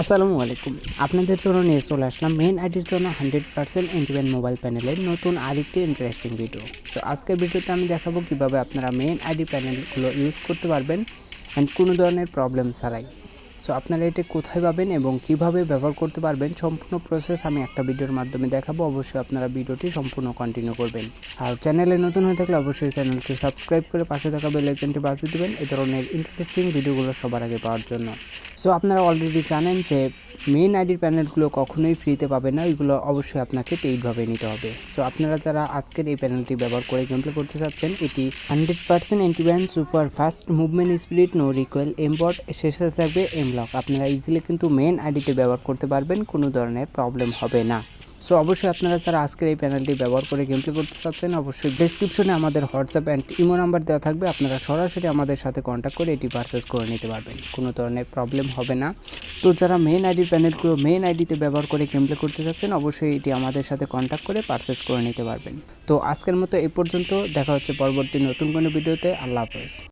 আসসালামু আলাইকুম। আপনাদের জন্য নিয়ে চলে আসলাম মেন আইডির জন্য হান্ড্রেড পার্সেন্ট ইন্ডিপেন্ড মোবাইল প্যানেলের নতুন আরেকটি ইন্টারেস্টিং ভিডিও তো আজকের ভিডিওতে আমি দেখাবো কীভাবে আপনারা মেন আইডি প্যানেলগুলো ইউজ করতে পারবেন অ্যান্ড কোনো ধরনের প্রবলেম ছাড়াই। সো আপনারা এটা কোথায় পাবেন এবং কীভাবে ব্যবহার করতে পারবেন সম্পূর্ণ প্রসেস আমি একটা ভিডিওর মাধ্যমে দেখাবো। অবশ্যই আপনারা ভিডিওটি সম্পূর্ণ কন্টিনিউ করবেন। আর চ্যানেলে নতুন হয়ে থাকলে অবশ্যই চ্যানেলটি সাবস্ক্রাইব করে পাশে থাকা বেল আইকনটি বাজিয়ে দেবেন। এ ধরনের ইন্টারেস্টিং ভিডিওগুলো সবার আগে পাওয়ার জন্য। সো আপনারা অলরেডি জানেন যে মেন আইডির প্যানেলগুলো কখনোই ফ্রিতে পাবেন না, ওইগুলো অবশ্যই আপনাকে পেইডভাবে নিতে হবে। সো আপনারা যারা আজকের এই প্যানেলটি ব্যবহার করে গেমপ্লে করতে চাচ্ছেন, এটি hundred percent antiband super fast movement speed no recoil aimbot শেষে থাকবে এমলক আপনারা ইজিলি কিন্তু মেন আইডিতে ব্যবহার করতে পারবেন, কোনো ধরনের প্রবলেম হবে না। সো অবশ্যই আপনারা যারা আজকের এই প্যানেলটি ব্যবহার করে গেমপ্লে করতে চাচ্ছেন, অবশ্যই ডেসক্রিপশনে আমাদের হোয়াটসঅ্যাপ অ্যান্ড ইমো নাম্বার দেওয়া থাকবে। আপনারা সরাসরি আমাদের সাথে কন্ট্যাক্ট করে এটি পারচেস করে নিতে পারবেন। কোনো ধরনের প্রবলেম হবে না। তো যারা মেন আইডির প্যানেলগুলো মেন আইডিতে ব্যবহার করে গেমপ্লে করতে চাচ্ছেন, অবশ্যই এটি আমাদের সাথে কন্ট্যাক্ট করে পারচেস করে নিতে পারবেন। তো আজকের মতো এই পর্যন্ত। দেখা হচ্ছে পরবর্তী নতুন কোনো ভিডিওতে আল্লাহ হাফেজ।